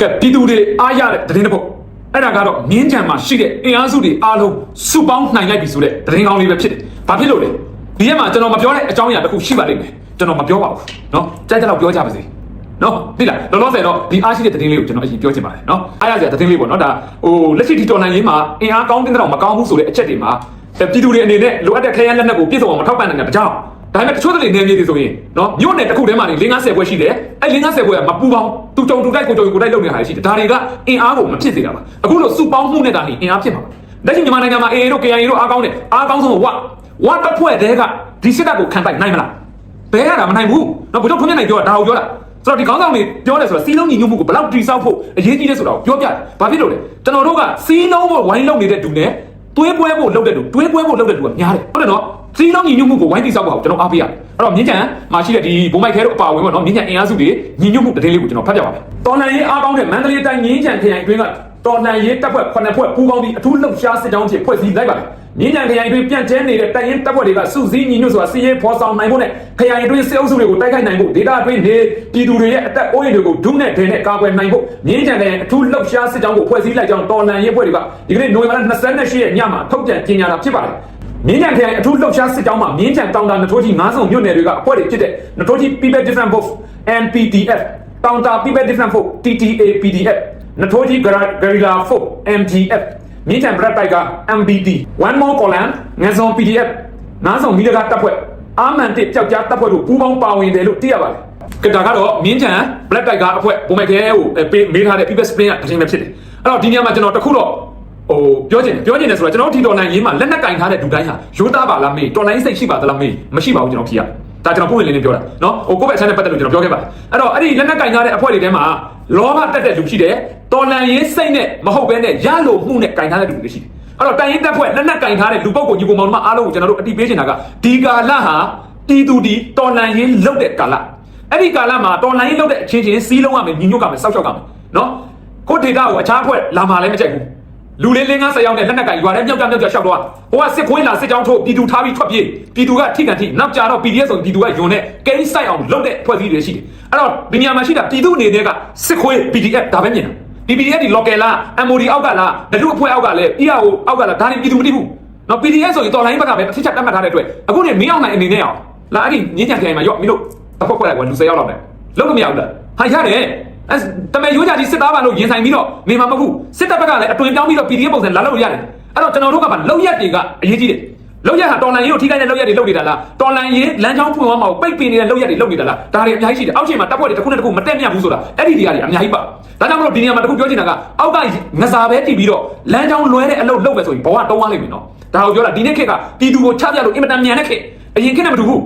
ကဲပြည်သူတွေအားရတဲ့သတင်းတစ်ပုဒ်အဲ့ဒါကတော့မြင်းကြံမှာရှိတဲ့အင်အားစုတွေအားလုံးစုပေါင်းနိုင်လိုက်ပြီဆိုတဲ့သတင်းကောင်းလေးပဲဖြစ်တယ်။ဘာဖြစ်လို့လဲ။ဒီထဲမှာကျွန်တော်မပြောတဲ့အကြောင်းအရာတစ်ခုရှိပါလိမ့်မယ်။ကျွန်တော်မပြောပါဘူး။နော်။ကြိုက်တဲ့လောက်ပြောကြပါစေ။နော်။သိလား။လောလောဆယ်တော့ဒီအားရှိတဲ့သတင်းလေးကိုကျွန်တော်အရင်ပြောချင်ပါတယ်နော်။အားရစရာသတင်းလေးပေါ့နော်။ဒါဟိုလက်ရှိဒီတော်နိုင်ရေးမှာအင်အားကောင်းတဲ့တော့မကောင်းဘူးဆိုတဲ့အချက်တွေမှာပြည်သူတွေအနေနဲ့လိုအပ်တဲ့ခရမ်းလက်နက်ကိုပြည့်စုံအောင်မထောက်ပံ့နိုင်တဲ့ကြောင်း ဒါပေမဲ့တချို့တွေနေမြေတွေဆိုရင်နော်မြို့နယ်တစ်ခုထဲမှာနေ50ပွဲရှိတယ်အဲ50ပွဲကမပူပေါင်းသူကြုံတူတိုက်ကိုကြုံကိုတိုက်လုပ်နေတာရှိတယ်ဒါတွေကအင်အားကိုမဖြစ်စေတာပါအခုလို့စုပေါင်းမှုနဲ့တာနေအင်အားဖြစ်မှာပါလက်ရှိမြန်မာနိုင်ငံမှာ AA တို့ KIA တို့အားကောင်းတယ်အားကောင်းဆုံးကဝဝတစ်ဖွဲ့တည်းကဒီစစ်တပ်ကိုခံတိုက်နိုင်မလားဘယ်ရတာမနိုင်ဘူးနော်ဘုတို့ထွန်းမြတ်နိုင်ပြောတာဒါကိုပြောတာဆိုတော့ဒီခေါင်းဆောင်တွေပြောတယ်ဆိုတော့စီးလုံးညီညွတ်မှုကိုဘယ်လောက်တိစောက်ဖို့အရေးကြီးလဲဆိုတော့ပြောပြတယ်ဘာဖြစ်လို့လဲကျွန်တော်တို့ကစီးလုံးဖို့ဝိုင်းလုံနေတဲ့တူနဲ့တွေးပွဲဖို့လုပ်တဲ့တူတွေးပွဲဖို့လုပ်တဲ့တူကများတယ်ဟုတ်တယ်နော် စီးလုံးညီညွတ်မှုကိုဝိုင်းတိစောက်ဖို့ကျွန်တော်အားပေးရတယ်အဲ့တော့မြင်းကြံမှာရှိတဲ့ဒီဘုံမိုက်ခဲတို့အပါအဝင်ပေါ့နော်မြင်းကြံအင်အားစုတွေညီညွတ်မှုတည်လေးကိုကျွန်တော်ဖတ်ပြပါမယ်တော်လန်ရေးအားကောင်းတဲ့မန္တလေးတိုင်းမြင်းကြံခရိုင်အတွင်းကတော်လန်ရေးတပ်ဖွဲ့9ဖွဲ့ပူးပေါင်းပြီးအထူးလှုပ်ရှားစစ်ကြောင်းဖြစ်ဖွဲ့စည်းလိုက်ပါတယ်မြင်းကြံခရိုင်အတွင်းပြန့်ကျဲနေတဲ့တိုင်ရင်တပ်ဖွဲ့တွေကစုစည်းညီညွတ်စွာစီးရဲဖော်ဆောင်နိုင်ဖို့နဲ့ခရိုင်အတွင်းစစ်အုပ်စုတွေကိုတိုက်ခိုက်နိုင်ဖို့ဒေသအတွင်းနေပြည်သူတွေရဲ့အသက်အိုးအိမ်တွေကိုဒုနဲ့ဒဲနဲ့ကာကွယ်နိုင်ဖို့မြင်းကြံတဲ့အထူးလှုပ်ရှားစစ်ကြောင်းကိုဖွဲ့စည်းလိုက်ကြောင်းတော်လန်ရေးဖွဲ့တွေကဒီကနေ့နိုဝင်ဘာလ28ရက်ညမှာထုတ်ပြန်ကြေညာတာဖြစ်ပါတယ် မြင်းကြံခရိုင်အထူးလှုပ်ရှားစစ်ကြောင်းမှာမြင်းကြံတောင်တာနထိုးကြီး9စုံမြို့နယ်တွေကအဖွဲ့တွေဖြစ်တဲ့နထိုးကြီး People Different Force NPTF တောင်တာ People Different Force TTA PDF နထိုးကြီး Guerrilla Force MGF မြင်းကြံ Brad Bike က MBT One More Column ငဇွန် PDF 9စုံမိလကတပ်ဖွဲ့အာမန်တစ်ပျောက်ကြားတပ်ဖွဲ့တို့ပူးပေါင်းပါဝင်တယ်လို့သိရပါတယ်ကဒါကတော့မြင်းကြံ Black Bike ကအဖွဲ့ပုံမဲ့ခဲကိုပေးမေးထားတဲ့ People Spring ကတခြင်းပဲဖြစ်တယ်အဲ့တော့ဒီနေရာမှာကျွန်တော်တခုတော့ ဟိုပြောချင်ပြောချင်တယ်ဆိုတော့ကျွန်တော်ထီတော်နိုင်ရေးမှာလက်နက်ကင်ထားတဲ့ဒူတိုင်းဟာရိုးသားပါလားမေးတော်လိုင်းစိတ်ရှိပါသလားမေးမရှိပါဘူးကျွန်တော်ဖြေရဒါကျွန်တော်ပုံဝင်လင်းလင်းပြောတာနော်ဟိုကိုယ့်ဘက်အချမ်းနဲ့ပတ်သက်လို့ကျွန်တော်ပြောခဲ့ပါတယ်အဲ့တော့အဲ့ဒီလက်နက်ကင်ထားတဲ့အဖွဲ့တွေထဲမှာလောဘတက်တဲ့လူရှိတယ်တော်လန်ရေးစိတ်နဲ့မဟုတ်ဘဲနဲ့ရလို့မှုနဲ့ကင်ထားတဲ့လူတွေရှိတယ်အဲ့တော့တိုင်ရင်တက်ဖွဲ့လက်နက်ကင်ထားတဲ့လူပုဂ္ဂိုလ်ညီကိုမောင်နှမအားလုံးကိုကျွန်တော်တို့အတိပေးချင်တာကဒီကာလဟာတီတူတီတော်လန်ရေးလုတ်တဲ့ကာလအဲ့ဒီကာလမှာတော်လန်ရေးလုတ်တဲ့အချင်းချင်းစီးလုံးရမယ်ညီညွတ်ကြမယ်စောက်ရှောက်ကြမယ်နော်ကိုဒေတာကိုအခြားဖွဲ့လာမှလည်းမကြိုက်ဘူး လူလေးလေးငါးဆယ်ယောက်နဲ့လက်နက်ကင်ရွာထဲမြောက်ကြမြောက်ကြရှောက်တော့ဟိုကစစ်ခွေးလာစစ်ကြောင်းထိုးပြည်သူထားပြီးထွက်ပြေးပြည်သူကထိကန်ထိနောက်ကြတော့ PDF ဆိုပြည်သူကယွန်နဲ့ကဲဆိုင်အောင်လုတ်တဲ့ဖွဲ့စည်းတွေရှိတယ်အဲ့တော့ဒီနေရာမှာရှိတာပြည်သူအနေနဲ့ကစစ်ခွေး PDF ဒါပဲမြင်တာ PDF ဒီ local လား MOD အောက်ကလားဘလူအဖွဲ့အောက်ကလည်း EAO အောက်ကလားဒါနေပြည်သူမသိဘူးနော် PDF ဆိုရင်တော်လိုင်းဘက်ကပဲအထစ်ချက်တတ်မှတ်ထားတဲ့အတွက်အခုနေမင်းအောင်နိုင်အနေနဲ့အောင်လာအဲ့ဒီငင်းကြံခိုင်မှာရော့မင်းတို့အဖေဖွဲ့လိုက်ကွာလူ၁၀ယောက်လောက်နဲ့လုံးလို့မရဘူးလားဟာရတယ် အဲတမန်ရိုးကြကြီးစစ်သားပါလို့ရင်ဆိုင်ပြီးတော့နေမှာမဟုတ်ဘူးစစ်တပ်ဘက်ကလည်းအတွင်ပြောင်းပြီးတော့ PDF ပုံစံလာလို့ရတယ်အဲ့တော့ကျွန်တော်တို့ကမှလောက်ရက်တွေကအရေးကြီးတယ်လောက်ရက်ဟာတော်လန်ရေးကိုထိခိုက်တဲ့လောက်ရက်တွေလုပ်နေတာလားတော်လန်ရေးလမ်းကြောင်းဖွင့်သွားမှာကိုပိတ်ပင်နေတဲ့လောက်ရက်တွေလုပ်နေတာလားဒါတွေအများကြီးရှိတယ်အောက်ခြေမှာတပ်ဖွဲ့တွေတစ်ခုနဲ့တစ်ခုမတက်မြတ်ဘူးဆိုတာအဲ့ဒီနေရာတွေအများကြီးပါဒါကြောင့်မလို့ဒီနေရာမှာတစ်ခုပြောချင်တာကအောက်ကငစားပဲတည်ပြီးတော့လမ်းကြောင်းလွဲတဲ့အလုပ်လုပ်ပဲဆိုရင်ဘဝတုံးသွားလိမ့်မယ်နော်ဒါကိုပြောတာဒီနေ့ခေတ်ကပြည်သူကိုချပြလို့အင်မတန်မြန်တဲ့ခေတ်အရင်ခေတ်နဲ့မတူဘူး